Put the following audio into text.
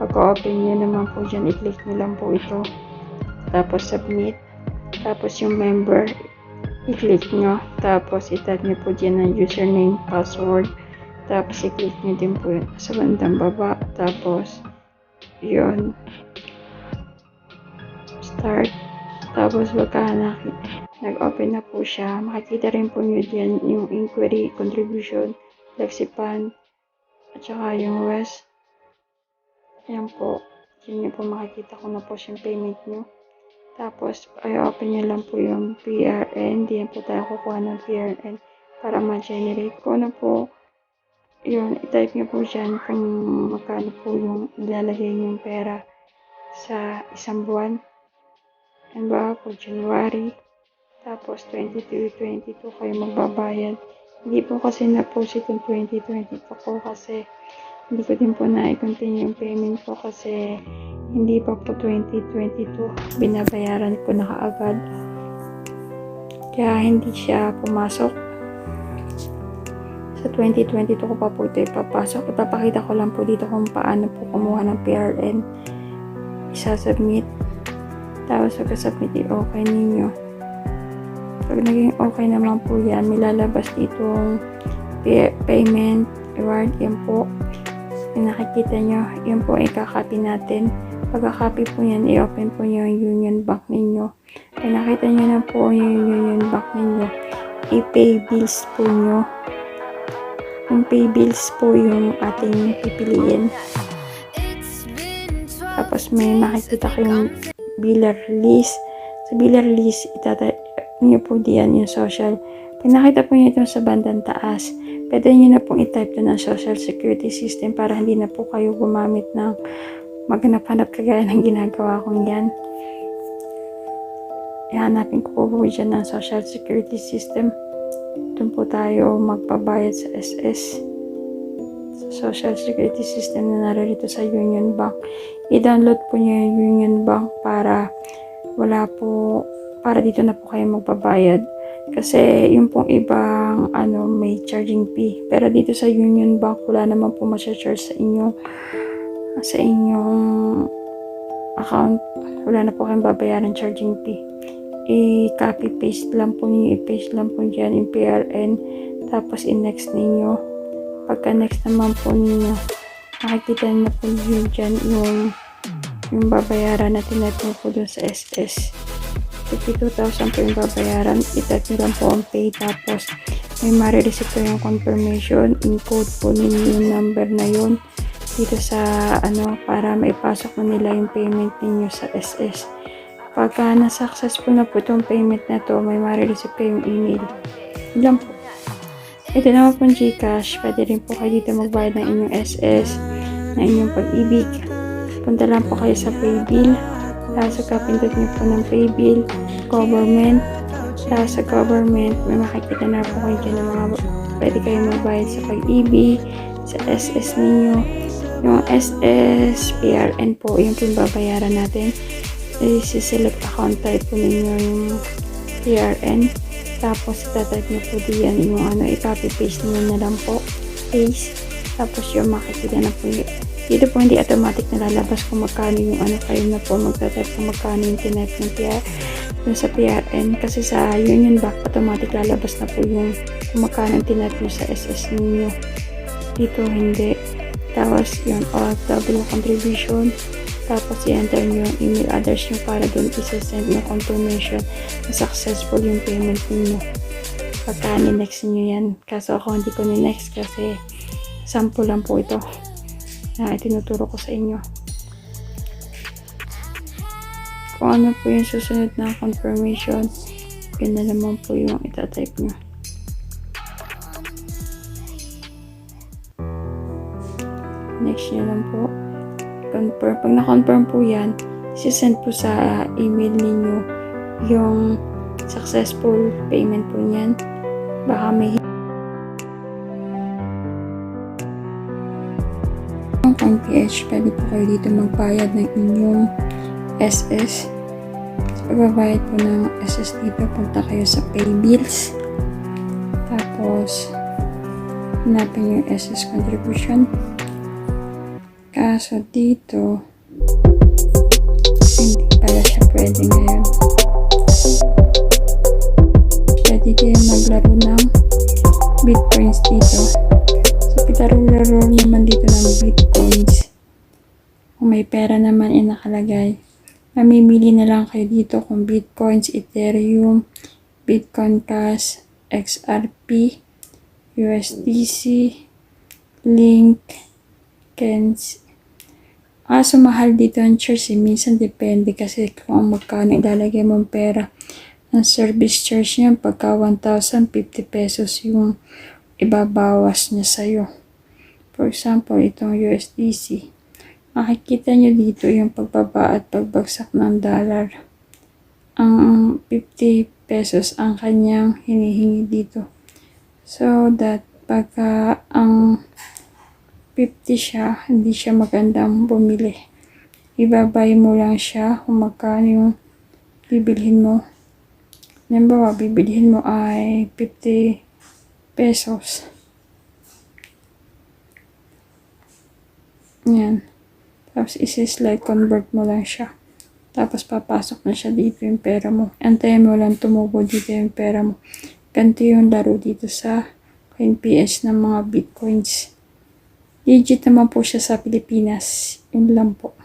PH. Pagka-open nyo naman po dyan, i-click nyo lang po ito. Tapos submit. Tapos yung member, i-click nyo. Tapos i-type nyo po dyan ang username, password. Tapos i-click nyo din po yun sa bandang baba. Tapos, yun. Start. Tapos nakita, nag-open na po siya, makikita rin po nyo dyan yung inquiry, contribution, Lexipan, at saka yung West. Ayan po. Yun nyo po makikita ko na po yung payment nyo. Tapos, ay open nyo lang po yung PRN. Diyan po tayo kukuha ng PRN para ma-generate ko na po. Yun, i-type nyo po dyan kung magkano po yung ilalagay yung pera sa isang buwan. Yan ba po, January. Tapos, 22-22 kayo magbabayad. Hindi po kasi na-post itong 2022 ko kasi hindi ko din po na-continue yung payment ko kasi hindi pa po 2022 binabayaran ko na kaagad. Kaya hindi siya pumasok. Sa 2022 ko pa po ito ipapasok. Ipapakita ko lang po dito kung paano po kumuha ng PRN. Isa-submit. Tapos pagka-submit i-okay ninyo. Pag naging okay naman po yan, milalabas ditong pay- payment reward. Yan po. Yung nakikita nyo, yun po ay kakopy natin. Pagka-copy po yan, i-open po nyo yung Union Bank ninyo. Pag nakita nyo na po yung Union Bank ninyo, i-pay bills po nyo. Yung pay bills po yung ating pipiliin. Tapos may makikita kayong biller list. Sa biller list, itatay nyo po diyan yung social. Pag nakita po nyo ito sa bandang taas, pwede nyo na pong i-type to ng social security system para hindi na po kayo gumamit ng maghanap-hanap kagaya ng ginagawa kong yan. Ihanapin ko po po dyan ng social security system. Doon po tayo magbabayad sa SS. Sa social security system na narito sa Union Bank. I-download po nyo yung Union Bank para wala po, para dito na po kayo magbabayad. Kasi yung pong ibang ano, may charging fee. Pero dito sa Union Bank, wala naman po masya-charge sa inyong sa inyong account. Wala na po kayong babayaran charging fee. I-copy paste lang po ninyo, i-paste lang po dyan yung PRN. Tapos i-next ninyo. Pagka next naman po ninyo, makikita na po nyo dyan yung yung babayaran natin natin po dun sa SS. 52,000 po yung babayaran. I-type nyo lang po ang pay. Tapos, may marireceive po yung confirmation. In-code po ninyo yung number na yun dito sa ano para maipasok na nila yung payment ninyo sa SS. Pagka na-successful na po itong payment na to, may marireceive kayong email. Yun lang po. Ito naman po Gcash. Pwede rin po kayo dito magbayad ng inyong SS, ng inyong pag-ibig. Punta lang po kayo sa Paybill. Tapos pindot niyo po ng Paybill, Government. Tapos sa Government, may makikita na po kayo dyan ng mga pwede kayo magbayad sa pag-ibig, sa SS ninyo. Yung SS, PRN po, yung po yung babayaran natin. I-select account type po ninyo yung PRN. Tapos, itatype nyo po diyan yung ano, i-copy paste nyo na lang po. Paste. Tapos, yung makikita na po yun. Dito po hindi automatic na lalabas kung magkano yung ano kayo na po magtatype kung magkano yung tinype ng PR yung sa PRN. Kasi sa Union Bank, automatic lalabas na po yung yung tinype nyo sa SS ninyo. Dito hindi. Tapos, yung OFW contribution. Tapos, i-enter nyo yung email address nyo para doon isa-send yung confirmation na successful yung payment ninyo. Pagka ni-next nyo yan. Kaso ako hindi ko ni-next kasi sample lang po ito na itinuturo ko sa inyo. Kung ano po yung susunod na confirmation, yun na naman po yung itatype nyo. Next nyo lang po. Confirm. Pag na-confirm po yan, sisend po sa email ninyo yung successful payment po niyan. Baka may ang PH, pwede po kayo dito magbayad ng inyong SS. Sa pagbabayad po ng SS dito, punta kayo sa pay bills. Tapos, hanapin yung SS contribution. Kaso dito, hindi pala siya pwede ngayon. Pwede kayo maglaro ng bitcoins dito. So, pitaro-laro naman dito ng bitcoins. Kung may pera naman ay nakalagay. Mamimili na lang kayo dito kung bitcoins, ethereum, bitcoin cash, XRP, USDC, link, kens. Kaso mahal dito ang charge eh. Minsan depende kasi kung magkano ilalagay mong pera. Ang service charge niya pagka 1,050 pesos yung ibabawas niya sa'yo. For example, itong USDC. Makikita nyo dito yung pagbaba at pagbagsak ng dollar. Ang 50 pesos ang kanyang hinihingi dito. So that pagka ang 50 siya, hindi siya magandang bumili. Ibabay mo lang siya kung magkano yung bibilhin mo. Halimbawa, bibilhin mo ay 50 pesos. Yan. Tapos isi-slide convert mo lang siya. Tapos papasok na siya dito yung pera mo. Antayin mo lang tumubo dito yung pera mo. Ganito yung laro dito sa CoinPS ng mga bitcoins. Legit naman po siya sa Pilipinas. Yun lang po.